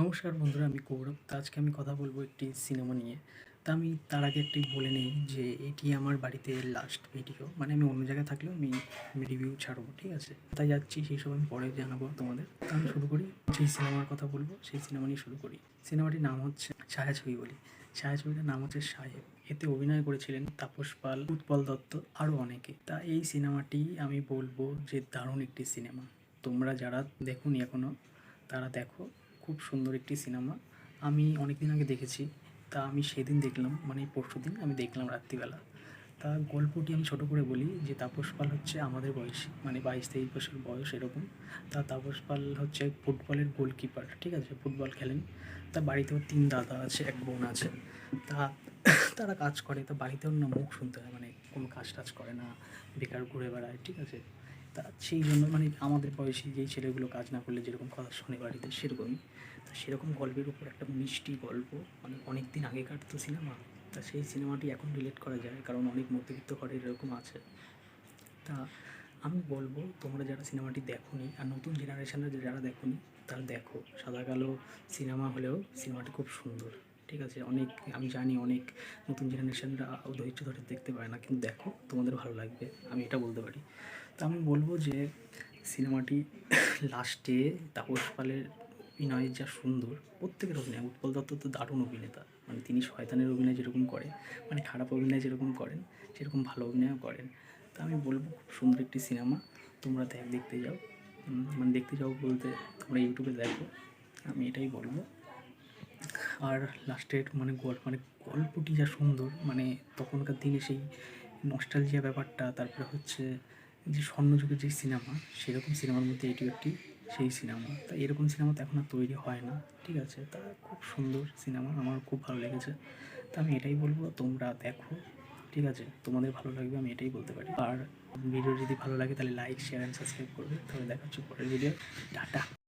নমস্কার বন্ধুরা, আমি কৌরব তো আজকে আমি কথা বলব একটি সিনেমা নিয়ে। তা আমি তার আগে একটি বলে নিই যে, এটি আমার বাড়িতে লাস্ট ভিডিও মানে আমি অন্য জায়গায় থাকলেও আমি রিভিউ ছাড়বো, ঠিক আছে? তাই যাচ্ছি, সেই সব আমি পরে জানাব তোমাদের। তো আমি শুরু করি, যেই সিনেমার কথা বলব, সেই সিনেমা নিয়ে শুরু করি। সিনেমাটির নাম হচ্ছে ছায়াছবি বলি। ছায়াছবিটার নাম হচ্ছে সাহেব। এতে অভিনয় করেছিলেন তাপস পাল, উৎপল দত্ত, আরও অনেকে। তা এই সিনেমাটি আমি বলব যে দারুণ একটি সিনেমা তোমরা যারা দেখোনি এখনও তারা দেখো। খুব সুন্দর একটি সিনেমা। আমি অনেক দিন আগে দেখেছি। তা আমি সেদিন দেখলাম মানে পরশু দিন আমি দেখলাম রাত্রিবেলা। তা গল্পটি আমি ছোটো করে বলি যে, তাপস পাল হচ্ছে আমাদের বয়সী মানে বাইশ তেইশ বছর বয়স এরকম। তা তাপস পাল হচ্ছে ফুটবলের গোলকিপার ঠিক আছে? ফুটবল খেলেন। তা বাড়িতেও তিন দাদা আছে, এক বোন আছে। তা তারা কাজ করে, তা বাড়িতেও না মুখ শুনতে হয় মানে কোনো কাজ টাজ করে না, বেকার ঘুরে বেড়ায়, ঠিক আছে? তা সেই জন্য মানে আমাদের বয়সী যেই ছেলেগুলো কাজ না করলে যেরকম কথা শোনে বাড়িতে, সেরকমই। তা সেরকম গল্পের উপর একটা মিষ্টি গল্প মানে অনেক দিন আগেকার তো সিনেমা, তা সেই সিনেমাটি এখন রিলেট করা যায়, কারণ অনেক মধ্যবিত্ত ঘরের এরকম আছে। তা আমি বলব, তোমরা যারা সিনেমাটি দেখোনি, আর নতুন জেনারেশনের যারা দেখোনি তারা দেখো, সাদা কালো সিনেমা হলেও সিনেমাটি খুব সুন্দর। ঠিক আছে, অনেক, আমি জানি অনেক নতুন জেনারেশানরা ধৈর্য ধরে দেখতে পারে না, কিন্তু দেখো তোমাদের ভালো লাগবে, আমি এটা বলতে পারি। তো আমি বলব যে সিনেমাটি লাস্টে তাপস পালের অভিনয় যা সুন্দর, প্রত্যেকের অভিনয়, উৎপল দত্ত তো দারুণ অভিনেতা মানে তিনি শয়তানের অভিনয় যেরকম করে মানে খারাপ অভিনয় যেরকম করেন, সেরকম ভালো অভিনয়ও করেন। তা আমি বলব খুব সুন্দর একটি সিনেমা, তোমরা দেখ, দেখতে যাও মানে দেখতে যাও বলতে তোমরা ইউটিউবে দেখো, আমি এটাই বলব। আর লাস্টের মানে গল্প মানে গল্পটি যা সুন্দর মানে তখনকার দিনে সেই নস্টালজিয়া ব্যাপারটা, তারপরে হচ্ছে যে স্বর্ণযুগের যে সিনেমা সেরকম সিনেমার মধ্যে এটিও একটি সেই সিনেমা তা এরকম সিনেমা তো এখন আর তৈরি হয় না, ঠিক আছে? তা খুব সুন্দর সিনেমা আমার খুব ভালো লেগেছে। তা আমি এটাই বলব, তোমরা দেখো, ঠিক আছে? তোমাদের ভালো লাগবে, আমি এটাই বলতে পারি। আর ভিডিও যদি ভালো লাগে, তাহলে লাইক শেয়ার অ্যান্ড সাবস্ক্রাইব করবে। তাহলে দেখা হচ্ছে পরের ভিডিও টাটা!